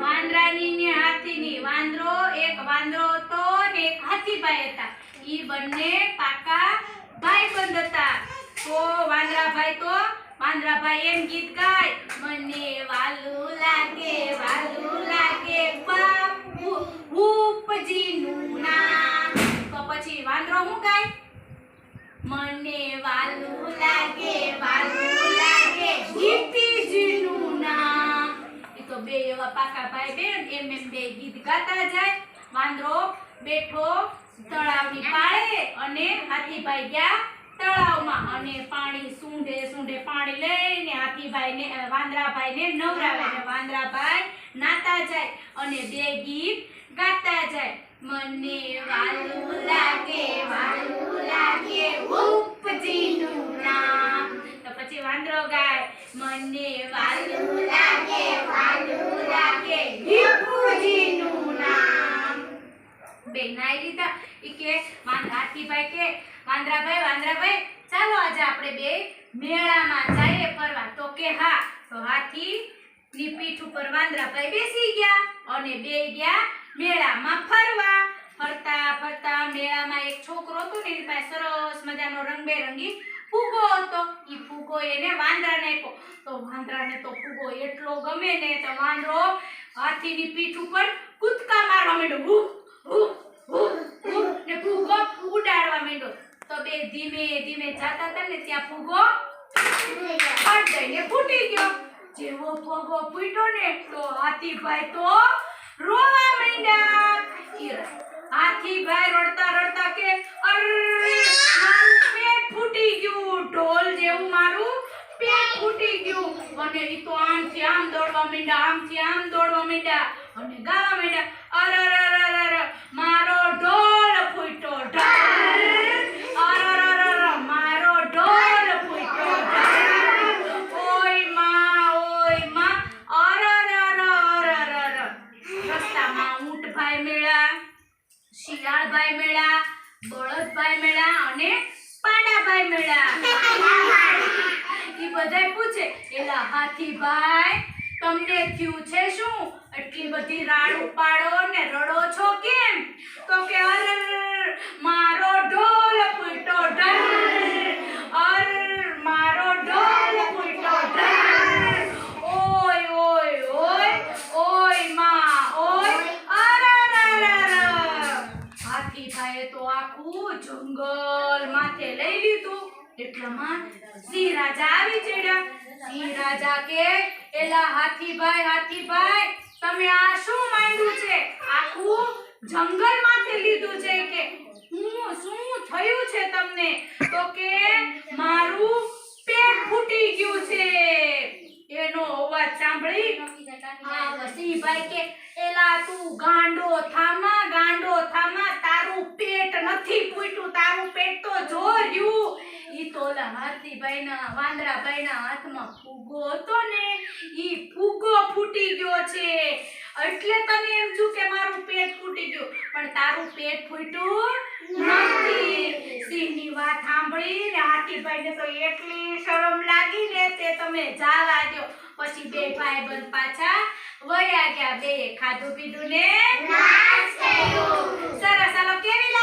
વાંદરાની ગીત લાગે, વાલું લાગે બાપુ ભૂપજીનું નામ. તો પછી વાંદરો શું ગાય? મને વાલું લાગે વાલું લાગે ગીતીજીનું નામ એ તો બે એવા પાકા ભાઈ બેન એમ એમ બે ગીત ગાતા જાય. વાંદરો બેઠો તળાવની પાળે અને હાથીભાઈ ગયા તળાવમાં અને પાણી સૂંઢે સૂંઢે પાણી લઈને હાથીભાઈને વાંદરાભાઈ વાંદરાભાઈને નવરાવે અને વાંદરાભાઈ નાતા જાય અને બે ગીત ગાતા જાય. મને વાલું કે હા. તો હાથી પીઠ ઉપર વાંદરાભાઈ બેસી ગયા અને બે ગયા મેળામાં ફરવા. ફરતા ફરતા મેળામાં એક છોકરો હતો એની પાસે સરસ મજાનો રંગબેરંગી ફૂગો હતો. ઈ ફૂગો એને વાંદરાને આપ્યો. તો વાંદરાને તો ફૂગો એટલો ગમે ને તો વાંદરો હાથીની પીઠ ઉપર કૂદકા મારવા માંડ્યો. હુ હુ હુ ને માંડ્યો. તો બે ધીમે ધીમે જાતા હતા ને ત્યાં ફૂગો ફટ જઈને ફૂટી ગયો. જેવો ફૂગો ફૂટ્યો ને તો હાથીભાઈ તો રોવા માંડ્યા. હાથીભાઈ રડતા રડતા કે અર મારું પેટ ફૂટી ગયું ઢોલ જેવું મારું પેટ ફૂટી ગયું અને ઈ તો આમથી આમ દોડવા માંડ્યા આમથી આમ દોડવા માંડ્યા અને ગાવા માંડ્યા અરે અરે અરે અરે મારો ઢોલ ફૂટ્યો ઢોલ અરે અરે અરે મારો ઢોલ ફૂટ્યો ઢોલ ઓયમાં ઓયમાં અરે અરે અરે અરે અર રસ્તામાં ઊંટભાઈ મેળા શિયાળભાઈ મેળા બળદભાઈ મેળા અને પાડાભાઈ મેળા ઈ બધાય પૂછે, એલા હાથીભાઈ તમને થયું છે શું? એટલી બધી રાડ ઉપાડો ને રડો છો કેમ? તો કે, અર, મારો ઢોલ પૂટો ઢર અર, મારો ઢોલ પૂટો ઢર ઓય ઓય ઓય ઓય, માં, ઓય, અર અર અર હાથીભાઈએ તો આખું જંગલ માથે લઈ લીધું. એટલામાં સિંહ રાજા આવી ચડ્યા. સિંહ રાજા કે, એલા હાથીભાઈ હાથીભાઈ તમે આ શું માંડ્યું છે? આખું જંગલ માથે લીધું છે કે હું શું થયું છે તમને? તો કે, મારું પેટ ફૂટી ગયું છે. એનો અવાજ સાંભળી સિંહભાઈ કે, એલા તું ગાંડો થામા ગાંડો થામા, તારું પેટ નથી ફૂટ્યું તારું પેટ તો જો રહ્યું ઓલા હાથીભાઈના વાંદરાભાઈના હાથમાં ફૂગો હતો ને ઈ ફૂગો ફૂટી ગયો છે. એટલે તને એમ છું કે મારું પેટ ફૂટી ગયું. પણ તારું પેટ ફૂટ્યું નથી. સિંહની વાત સાંભળી ને હાથીભાઈને તો એટલી શરમ લાગી ને તે તમે જાવા દ્યો. પછી બે ભાઈ બંધ પાછા વયા ગયા. બે ખાધું પીધું ને સરસ ચાલો કેવી